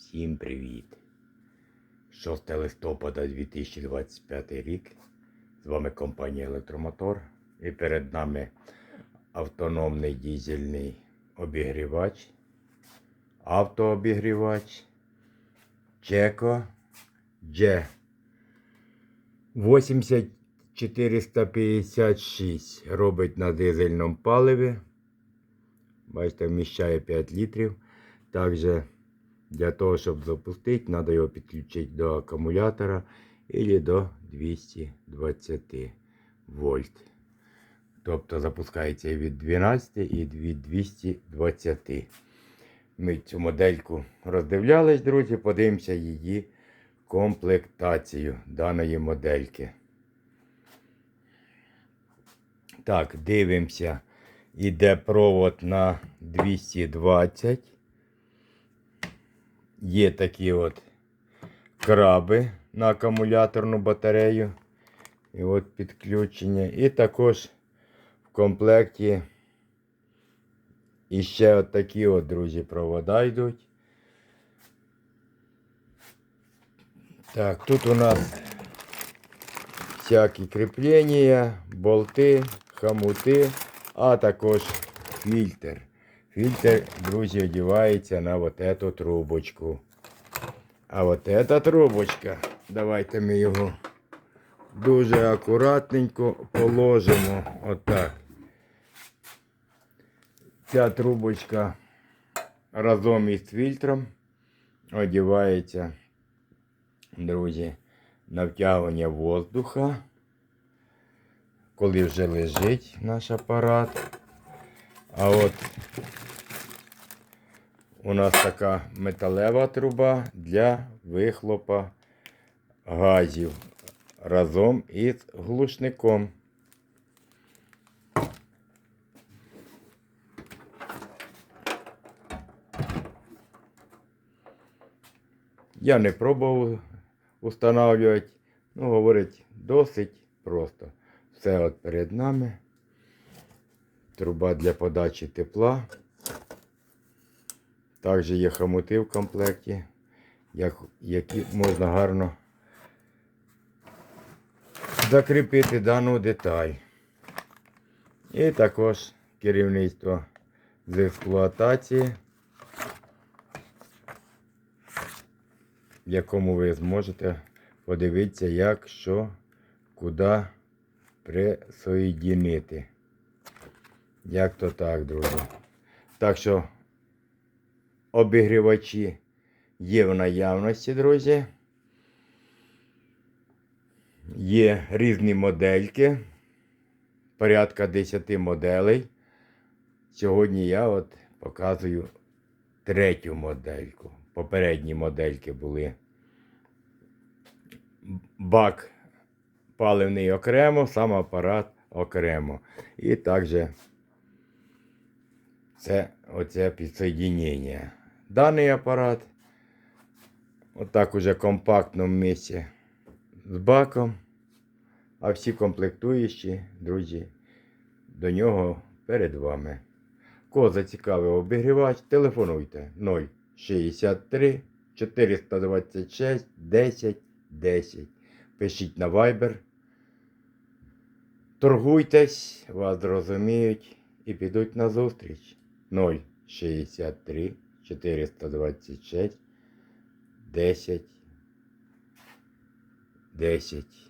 Всім привіт! 6 листопада 2025 рік. З вами компанія Електромотор. І перед нами автономний дізельний обігрівач, автообігрівач Чеко G 80456 робить на дизельному паливі. Бачите, вміщає 5 літрів. Також для того, щоб запустити, треба його підключити до акумулятора або до 220 вольт. Тобто запускається від 12 і від 220. Ми цю модельку роздивлялись, друзі, подивимося її комплектацію даної модельки. Так, дивимося. Іде провод на 220. Є такі от краби на акумуляторну батарею. І от підключення. І також в комплекті іще от такі от, друзі, провода йдуть. Так, тут у нас всякі кріплення, болти, хомути, а також фільтр. Фільтр, друзі, одівається на вот эту трубочку. А вот эта трубочка, давайте ми його дуже акуратненько положимо. Отак. Ця трубочка разом із фільтром одівається, друзі, на втягування воздуха. Коли вже лежить наш апарат. А от у нас така металева труба для вихлопа газів разом із глушником. Я не пробував встановлювати, ну, говорить, досить просто. Все от перед нами. Труба для подачі тепла. Також є хомути в комплекті, які можна гарно закріпити дану деталь. І також керівництво з експлуатації, в якому ви зможете подивитися, як, що, куди присоєдинити. Як то так, друзі. Так що обігрівачі є в наявності, друзі. Є різні модельки. Порядка 10 моделей. Сьогодні я от показую третю модельку. Попередні модельки були бак паливний окремо, сам апарат окремо. І також це оце підсоєднення. Даний апарат отак уже в компактному місці з баком. А всі комплектуючі, друзі, до нього перед вами. Кого зацікавив обігрівач, телефонуйте 063 426 10 10. Пишіть на Viber. Торгуйтесь, вас зрозуміють і підуть на зустріч. 063 426 10 10